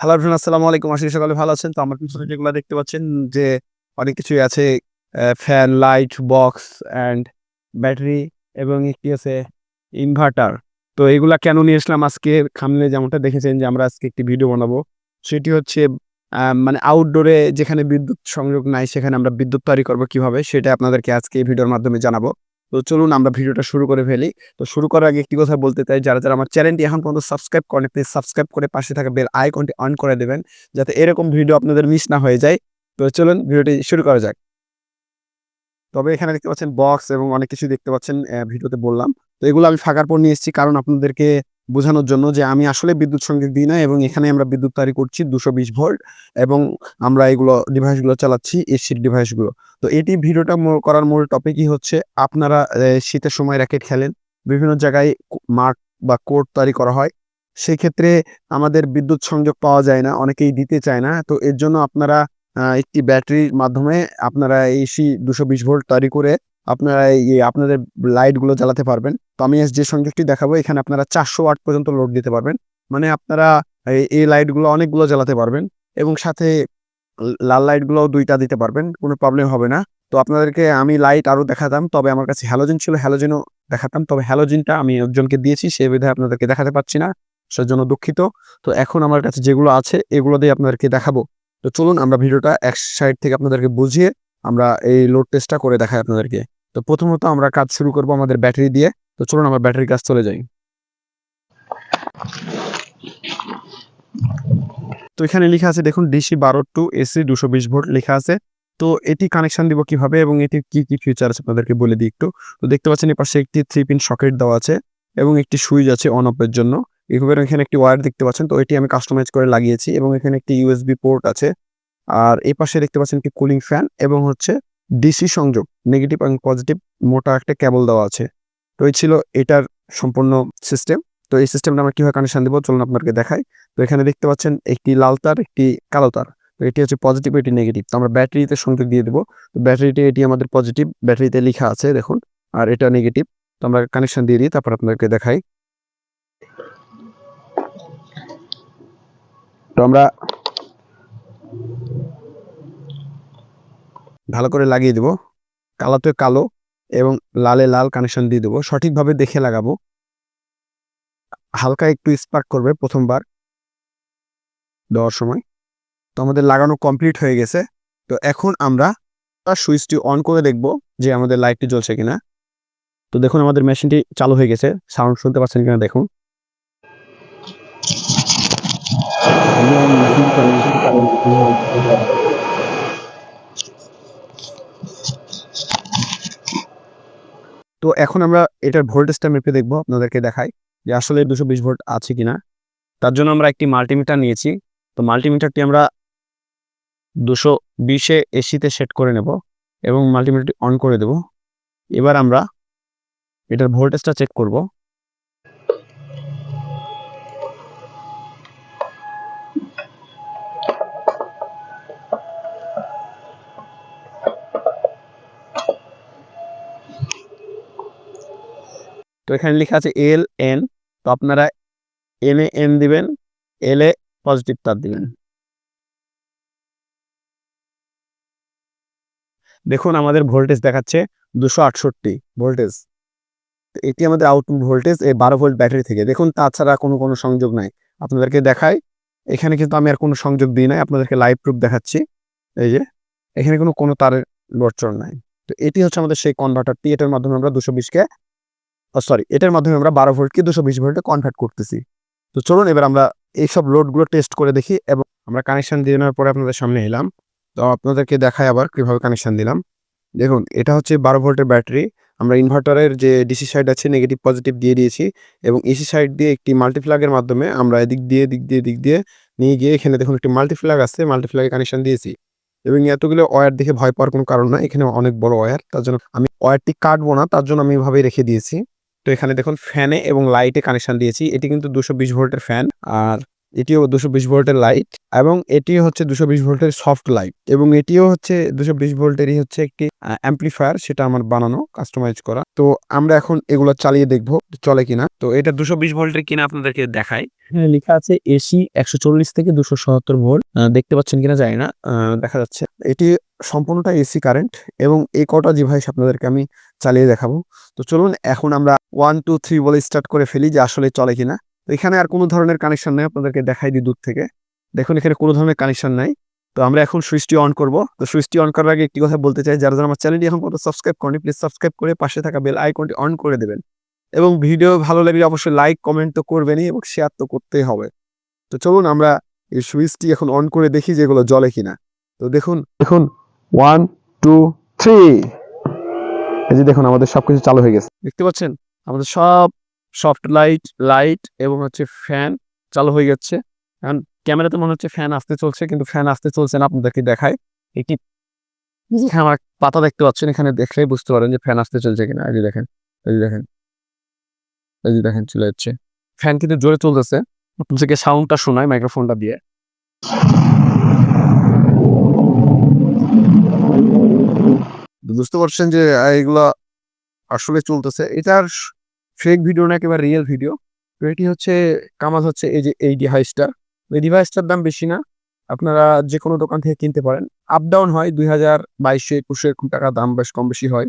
Hello everyone আসসালামু আলাইকুম। আশা সকালে ভালো আছেন। তো আমার পিছনে যেগুলো দেখতে পাচ্ছেন যে অনেক কিছুই আছে fan light box and battery এবং একটি আছে ইনভার্টার তো এগুলা কেন নিয়ে আসলাম আজকে? সামনে যেমনটা দেখেছেন যে আমরা আজকে একটি ভিডিও বানাবো। সেটি হচ্ছে মানে আউটডোরে যেখানে বিদ্যুৎ সংযোগ নাই, সেখানে আমরা বিদ্যুৎ তৈরি করব কীভাবে, সেটা আপনাদেরকে আজকে এই ভিডিওর মাধ্যমে জানাব। তো চলুন আমরা ভিডিওটা শুরু করে ফেলি। তো শুরু করার আগে একটি কথা বলতে চাই, যারা যারা আমার চ্যানেলটি এখন পর্যন্ত সাবস্ক্রাইব করেন প্লিজ সাবস্ক্রাইব করে পাশে থাকা বেল আইকনটি অন করে দেবেন, যাতে এরকম ভিডিও আপনাদের মিস না হয়ে যায়। তো চলুন ভিডিওটি শুরু করা যাক। তবে এখানে দেখতে পাচ্ছেন বক্স এবং অনেক কিছু দেখতে পাচ্ছেন ভিডিওতে বললাম। তো এগুলো আমি ফাঁকার পর নিয়ে এসেছি, কারণ আপনাদেরকে বোঝানোর জন্য যে আমি আসলে বিদ্যুৎ সংযোগ দিই না এবং এখানে আমরা বিদ্যুৎ তৈরি করছি দুশো বিশ ভোল্ট এবং আমরা এগুলো ডিভাইসগুলো চালাচ্ছি এসির ডিভাইসগুলো। তো এটি ভিডিওটা করার মূল টপিকই হচ্ছে আপনারা শীতের সময় র্যাকেট খেলেন, বিভিন্ন জায়গায় মাঠ বা কোর্ট তৈরি করা হয়। সেই ক্ষেত্রে আমাদের বিদ্যুৎ সংযোগ পাওয়া যায় না, অনেকেই দিতে চায় না। তো এর জন্য আপনারা একটি ব্যাটারির মাধ্যমে আপনারা এসি দুশো বিশ ভোল্ট তৈরি করে আপনারা এই আপনাদের লাইটগুলো জ্বালাতে পারবেন। তো আমি যে সংযোগটি দেখাবো, এখানে আপনারা চারশো ওয়াট পর্যন্ত লোড দিতে পারবেন। মানে আপনারা এই- লাইটগুলো অনেকগুলো জ্বালাতে পারবেন এবং সাথে লাল লাইটগুলো দুইটা দিতে পারবেন, কোনো প্রবলেম হবে না। তো আপনাদেরকে আমি লাইট আরও দেখাতাম, তবে আমার কাছে হ্যালোজেন ছিল, হ্যালোজেনও দেখাতাম, তবে হ্যালোজেনটা আমি একজনকে দিয়েছি, সে বিধায় আপনাদেরকে দেখাতে পারছি না, সেজন্য দুঃখিত। তো এখন আমার কাছে যেগুলো আছে, এগুলো দিয়ে আপনাদেরকে দেখাবো। তো চলুন আমরা ভিডিওটা এক সাইড থেকে আপনাদেরকে বুঝিয়ে আমরা এই লোড টেস্টটা করে দেখাই আপনাদেরকে। তো প্রথমত আমরা কাজ শুরু করব আমাদের ব্যাটারি দিয়ে। তো চলুন আমরা ব্যাটারি কাজ চলে যাই। তো এখানে লেখা আছে, দেখুন, ডিসি বারো টু এসি দুশো বিশ ভোল্ট লেখা আছে। তো এটি কানেকশন দিব কীভাবে এবং এটি কি কি ফিচার আছে আপনাদেরকে বলে দিই একটু। তো দেখতে পাচ্ছেন, এই পাশে একটি থ্রি পিন সকেট দেওয়া আছে এবং একটি সুইচ আছে অন অফের জন্য। এভাবে এখানে একটি ওয়্যার দেখতে পাচ্ছেন, তো এটি আমি কাস্টমাইজ করে লাগিয়েছি এবং এখানে একটি ইউএসবি পোর্ট আছে। আর এই পাশে দেখতে পাচ্ছেন একটি কুলিং ফ্যান এবং হচ্ছে ডিসি সংযোগ নেগেটিভ এবং পজিটিভ মোটা একটা কেবল দেওয়া আছে। তো এই ছিল এটার সম্পূর্ণ সিস্টেম তো এই সিস্টেমটা আমরা কীভাবে কানেকশন দেবো চলুন আপনাকে দেখাই। তো এখানে দেখতে পাচ্ছেন একটি লাল তার, একটি কালো তার। তো এটি হচ্ছে পজিটিভ এটি নেগেটিভ তো আমরা ব্যাটারিতে সংযোগ দিয়ে দেবো। তো ব্যাটারিতে এটি আমাদের পজিটিভ ব্যাটারিতে লেখা আছে, দেখুন। আর এটা নেগেটিভ তো আমরা কানেকশন দিয়ে দিই, তারপর আপনাদেরকে দেখাই। তো আমরা ভালো করে লাগিয়ে দেবো। কালোতে কালো এবং লালে লাল কানেকশন দিয়ে দেবো। সঠিকভাবে দেখে লাগাবো। হালকা একটু স্পার্ক করবে প্রথমবার। দেওয়ার সময়। তো আমাদের লাগানো কমপ্লিট হয়ে গেছে। তো এখন আমরা সুইচটি অন করে দেখব যে আমাদের লাইটটি জ্বলছে কিনা। তো দেখুন আমাদের মেশিনটি চালু হয়ে গেছে। সাউন্ড শুনতে পাচ্ছেন কিনা দেখুন। তো এখন আমরা এটার ভোল্টেজটা মেপে দেখব, আপনাদেরকে দেখাই যে আসলে দুশো বিশ ভোল্ট আছে কিনা। তার জন্য আমরা একটি মাল্টিমিটার নিয়েছি। তো মাল্টিমিটারটি আমরা দুশো বিশে এসিতে সেট করে নেব এবং মাল্টিমিটারটি অন করে দেব। এবার আমরা এটার ভোল্টেজটা চেক করব। তো এখানে লেখা আছে এল এন তো আপনারা এন এ এন দিবেন এল এ পজিটিভ তার দিবেন। দেখুন আমাদের ভোল্টেজ দেখাচ্ছে দুশো আটষট্টি ভোল্টেজ এটি আমাদের আউটপুট ভোল্টেজ এই বারো ভোল্ট ব্যাটারি থেকে। দেখুন তাছাড়া কোনো কোনো সংযোগ নাই। আপনাদেরকে দেখাই, এখানে কিন্তু আমি আর কোনো সংযোগ দিই নাই, আপনাদেরকে লাইভ প্রুফ দেখাচ্ছি। এই যে, এখানে কোনো কোনো তারের লড়চড় নাই। তো এটি হচ্ছে আমাদের সেই কনভার্টারটি এটার মাধ্যমে আমরা দুশো বিশকে সরি এটার মাধ্যমে আমরা বারো ভোল্টকে দুশো বিশ ভোল্টে কনভার্ট করতেছি। তো চলুন, এবার আমরা এইসব লোডগুলো টেস্ট করে দেখি এবং আমরা কানেকশান দিয়ে নেওয়ার পরে আপনাদের সামনে এলাম। তো আপনাদেরকে দেখাই আবার কীভাবে কানেকশন দিলাম। দেখুন, এটা হচ্ছে বারো ভোল্টের ব্যাটারি। আমরা ইনভার্টারের যে ডিসি সাইড আছে নেগেটিভ পজিটিভ দিয়ে দিয়েছি এবং এসি সাইড দিয়ে একটি মাল্টিপ্লাগের মাধ্যমে আমরা এদিক দিয়ে দিক দিয়ে দিক দিয়ে নিয়ে গিয়ে এখানে দেখুন একটি মাল্টিপ্লাগ আছে মাল্টিপ্লাগে কানেকশন দিয়েছি এবং এতগুলো ওয়্যার দেখে ভয় পাওয়ার কোনো কারণ না এখানে অনেক বড় ওয়্যার তার জন্য আমি ওয়্যারটি কাটবো না, তার জন্য আমি এভাবেই রেখে দিয়েছি। তো এখানে দেখুন ফ্যানে এবং লাইটে কানেকশন দিয়েছি। এটি কিন্তু দুশো ভোল্টের ফ্যান আর এটিও দুশো বিশ ভোল্টের লাইট এবং এটি হচ্ছে দুশো বিশ ভোল্টের সফট লাইট এবং এটিও হচ্ছে দুশো বিশ ভোল্টেরই হচ্ছে একটি অ্যাম্পলিফায়ার সেটা আমার বানানো কাস্টমাইজ করা। তো আমরা এখন এগুলো চালিয়ে দেখব চলে কিনা। তো এটা দুশো বিশ ভোল্টের কিনা আপনাদেরকে দেখাই। হ্যাঁ লেখা আছে এসি একশো চল্লিশ থেকে দুশো সত্তর ভোল্ট। দেখতে পাচ্ছেন কিনা জানি না। দেখা যাচ্ছে। এটি সম্পূর্ণটা এসি কারেন্ট এবং এই কটা ডিভাইস আপনাদেরকে আমি চালিয়ে দেখাবো। তো চলুন এখন আমরা ওয়ান টু থ্রি বলে স্টার্ট করে ফেলি যে আসলে চলে কিনা। এখানে আর কোনো ধরনের কানেকশন নেই, আপনাদেরকে দেখাই দিই দূর থেকে। দেখুন, এখানে কোনো ধরনের কানেকশন নাই। তো আমরা এখন সুইচটি অন করব। তো সুইচটি অন করার আগে একটি কথা বলতে চাই, যারা যারা আমার চ্যানেলটি এখন পর্যন্ত সাবস্ক্রাইব করেনি প্লিজ সাবস্ক্রাইব করে পাশে থাকা বেল আইকনটি অন করে দেবেন। এবং ভিডিও ভালো লাগলে অবশ্যই লাইক কমেন্ট তো করবেনই এবং শেয়ার তো করতেই হবে। তো চলুন, আমরা এই সুইচটি এখন অন করে দেখি যে এগুলো জ্বলে কিনা। তো দেখুন দেখুন ওয়ান টু থ্রি এই যে দেখুন, আমাদের সবকিছু চালু হয়ে গেছে। দেখতে পাচ্ছেন? আমাদের সব সফট লাইট লাইট এবং হচ্ছে ফ্যান চালু হয়ে যাচ্ছে এখন ক্যামেরাতে মনে হচ্ছে ফ্যান আসতে চলছে, কিন্তু ফ্যান আসতে চলছে না, আপনাদেরকে দেখায় একটি আমার পাতা দেখতে পাচ্ছেন, এখানে দেখলেই বুঝতে পারেন যে ফ্যান আসতে চলছে কিনা। এই দেখেন এই দেখেন। এই দেখেন, চলে যাচ্ছে। ফ্যান কিন্তু জোরে চলতেছে। আপনাদেরকে সাউন্ডটা শোনায় মাইক্রোফোনটা দিয়ে। বুঝতে পারছেন যে এগুলা আসলে চলতেছে। এটার ফেক ভিডিও না একেবারে রিয়েল ভিডিও তো এটি হচ্ছে কামাজ হচ্ছে এই যে এই ডিভাইসটা এই ডিভাইসটার দাম বেশি না, আপনারা যে কোনো দোকান থেকে কিনতে পারেন। আপ ডাউন হয় দুই হাজার বাইশশো একুশশো এরকম টাকা, দাম বেশ কম বেশি হয়।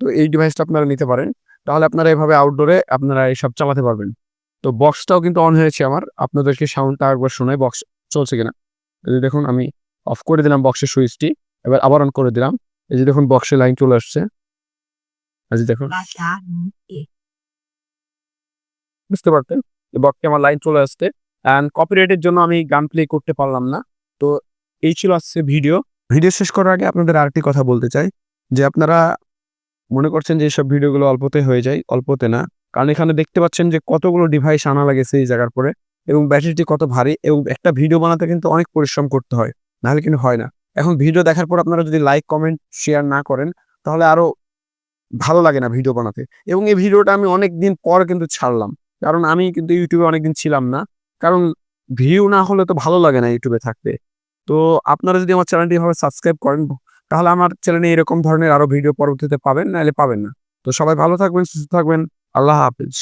তো এই ডিভাইসটা আপনারা নিতে পারেন। তাহলে আপনারা এভাবে আউটডোরে আপনারা এইসব চালাতে পারবেন। তো বক্সটাও কিন্তু অন হয়েছে আমার। আপনাদেরকে সাউন্ডটা একবার শোনায় বক্স চলছে কিনা। এই যে দেখুন, আমি অফ করে দিলাম বক্সের সুইচটি এবার আবার অন করে দিলাম। এই যে দেখুন বক্সের লাইন চলে আসছে। এই যে দেখুন। বুঝতে পারতেন? বক্সে আমার লাইন চলে আসছে। অ্যান্ড কপিরাইটের জন্য আমি গান প্লে করতে পারলাম না। তো এই ছিল আজকে ভিডিও ভিডিও শেষ করার আগে আপনাদের আরেকটি কথা বলতে চাই। যে আপনারা মনে করছেন যে এইসব ভিডিওগুলো অল্পতে হয়ে যায়, অল্পতে না। কারণ এখানে দেখতে পাচ্ছেন যে কতগুলো ডিভাইস আনা লাগেছে এই জায়গার পরে। এবং ব্যাটারিটি কত ভারী এবং একটা ভিডিও বানাতে কিন্তু অনেক পরিশ্রম করতে হয়। নাহলে কিন্তু হয় না। এখন ভিডিও দেখার পর আপনারা যদি লাইক কমেন্ট শেয়ার না করেন, তাহলে আরও ভালো লাগে না ভিডিও বানাতে। এবং এই ভিডিওটা আমি অনেক দিন পর কিন্তু ছাড়লাম। কারণ আমি কিন্তু ইউটিউবে অনেকদিন ছিলাম না। কারণ ভিউ না হলে তো ভালো লাগে না ইউটিউবে থাকতে। তো আপনারা যদি আমার চ্যানেলটি ভাবে সাবস্ক্রাইব করেন, তাহলে আমার চ্যানেলে এরকম ধরনের আরও ভিডিও পরবর্তীতে পাবেন, নাহলে পাবেন না। তো সবাই ভালো থাকবেন, সুস্থ থাকবেন। আল্লাহ হাফিজ।